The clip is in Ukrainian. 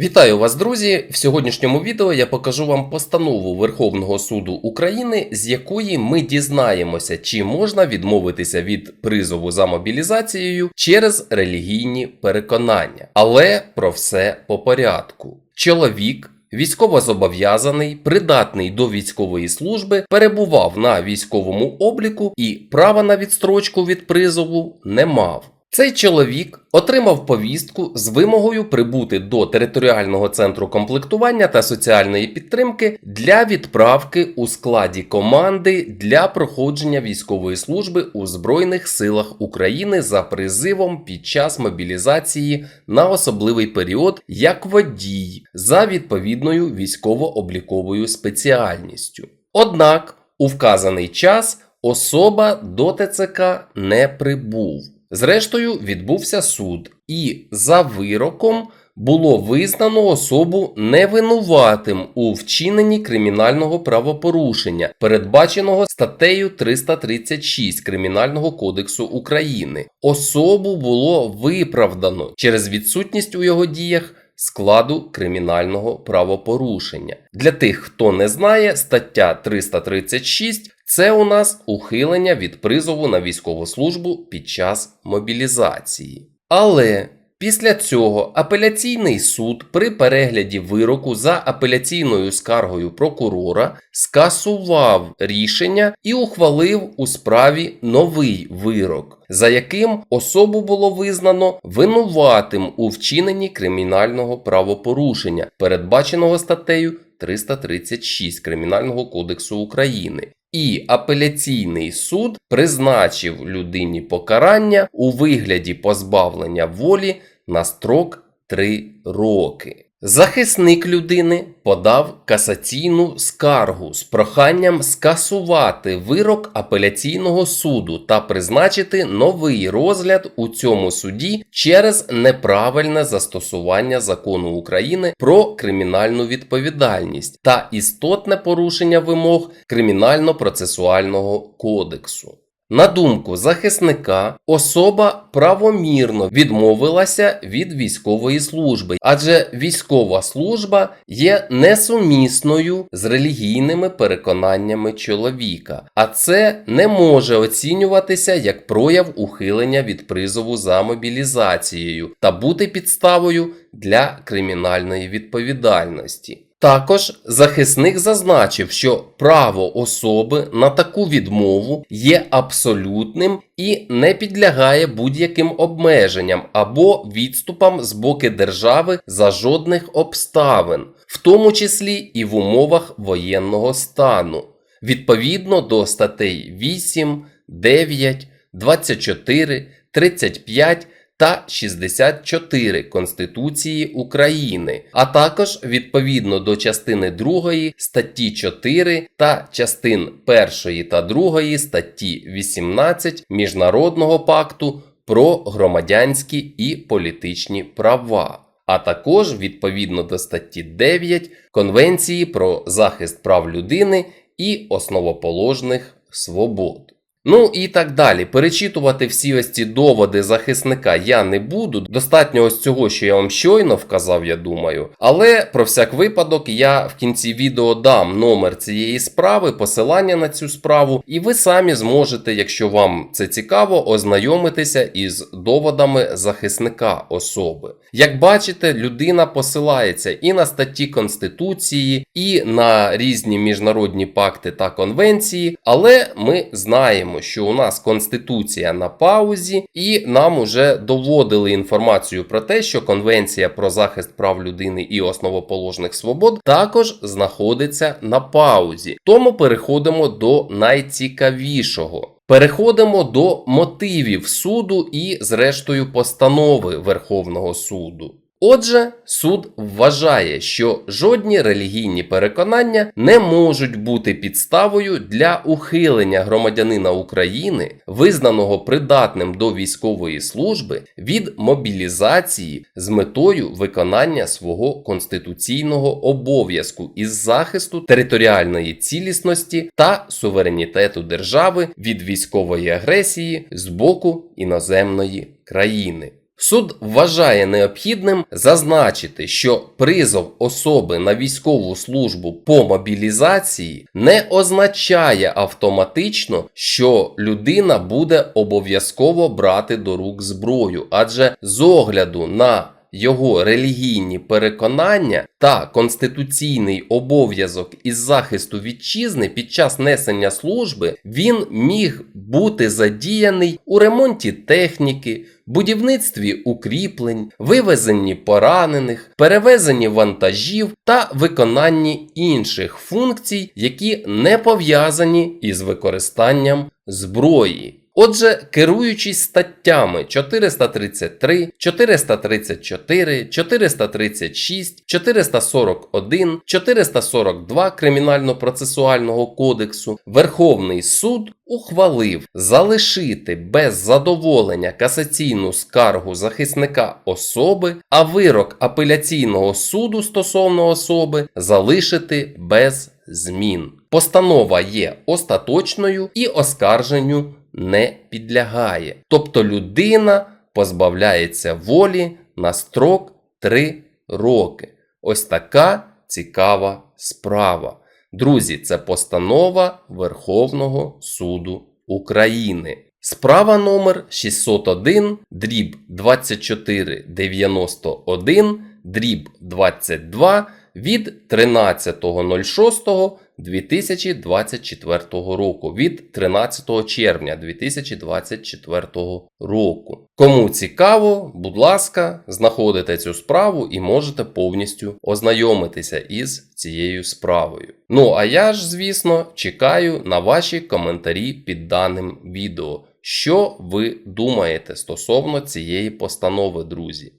Вітаю вас, друзі! В сьогоднішньому відео я покажу вам постанову Верховного суду України, з якої ми дізнаємося, чи можна відмовитися від призову за мобілізацією через релігійні переконання. Але про все по порядку. Чоловік. Військовозобов'язаний, придатний до військової служби, перебував на військовому обліку і права на відстрочку від призову не мав. Цей чоловік отримав повістку з вимогою прибути до територіального центру комплектування та соціальної підтримки для відправки у складі команди для проходження військової служби у Збройних силах України за призивом під час мобілізації на особливий період як водій за відповідною військово-обліковою спеціальністю. Однак у вказаний час особа до ТЦК не прибув. Зрештою, відбувся суд, і за вироком було визнано особу невинуватим у вчиненні кримінального правопорушення, передбаченого статтею 336 Кримінального кодексу України. Особу було виправдано через відсутність у його діях. Складу кримінального правопорушення для тих, хто не знає, стаття 336 це у нас ухилення від призову на військову службу під час мобілізації. Але після цього апеляційний суд при перегляді вироку за апеляційною скаргою прокурора скасував рішення і ухвалив у справі новий вирок, за яким особу було визнано винуватим у вчиненні кримінального правопорушення, передбаченого статтею 336 Кримінального кодексу України. І апеляційний суд призначив людині покарання у вигляді позбавлення волі на строк 3 роки. Захисник людини подав касаційну скаргу з проханням скасувати вирок апеляційного суду та призначити новий розгляд у цьому суді через неправильне застосування закону України про кримінальну відповідальність та істотне порушення вимог кримінально-процесуального кодексу. На думку захисника, особа правомірно відмовилася від військової служби, адже військова служба є несумісною з релігійними переконаннями чоловіка, а це не може оцінюватися як прояв ухилення від призову за мобілізацією та бути підставою для кримінальної відповідальності. Також захисник зазначив, що право особи на таку відмову є абсолютним і не підлягає будь-яким обмеженням або відступам з боку держави за жодних обставин, в тому числі і в умовах воєнного стану, відповідно до статей 8, 9, 24, 35 та 64 Конституції України, а також відповідно до частини 2 статті 4 та частин 1 та 2 статті 18 Міжнародного пакту про громадянські і політичні права. А також відповідно до статті 9 Конвенції про захист прав людини і основоположних свобод. Ну і так далі. Перечитувати всі ось ці доводи захисника я не буду. Достатньо ось цього, що я вам щойно вказав, я думаю. Але про всяк випадок я в кінці відео дам номер цієї справи, посилання на цю справу, і ви самі зможете, якщо вам це цікаво, ознайомитися із доводами захисника особи. Як бачите, людина посилається і на статті Конституції, і на різні міжнародні пакти та конвенції, але ми знаємо що у нас Конституція на паузі, і нам уже доводили інформацію про те, що Конвенція про захист прав людини і основоположних свобод також знаходиться на паузі. Тому переходимо до найцікавішого. Переходимо до мотивів суду і, зрештою, постанови Верховного суду. Отже, суд вважає, що жодні релігійні переконання не можуть бути підставою для ухилення громадянина України, визнаного придатним до військової служби, від мобілізації з метою виконання свого конституційного обов'язку із захисту територіальної цілісності та суверенітету держави від військової агресії з боку іноземної країни. Суд вважає необхідним зазначити, що призов особи на військову службу по мобілізації не означає автоматично, що людина буде обов'язково брати до рук зброю, адже з огляду на його релігійні переконання та конституційний обов'язок із захисту вітчизни під час несення служби він міг бути задіяний у ремонті техніки, будівництві укріплень, вивезенні поранених, перевезенні вантажів та виконанні інших функцій, які не пов'язані із використанням зброї. Отже, керуючись статтями 433, 434, 436, 441, 442 Кримінально-процесуального кодексу, Верховний суд ухвалив залишити без задоволення касаційну скаргу захисника особи, а вирок апеляційного суду стосовно особи залишити без змін. Постанова є остаточною і оскарженню не підлягає. Тобто людина позбавляється волі на строк 3 роки. Ось така цікава справа. Друзі, це постанова Верховного суду України. Справа номер 601, дріб 2491, дріб 22 від 13.06.2024 року, від 13 червня 2024 року. Кому цікаво, будь ласка, знаходите цю справу і можете повністю ознайомитися із цією справою. Ну а я ж, звісно, чекаю на ваші коментарі під даним відео. Що ви думаєте стосовно цієї постанови, друзі?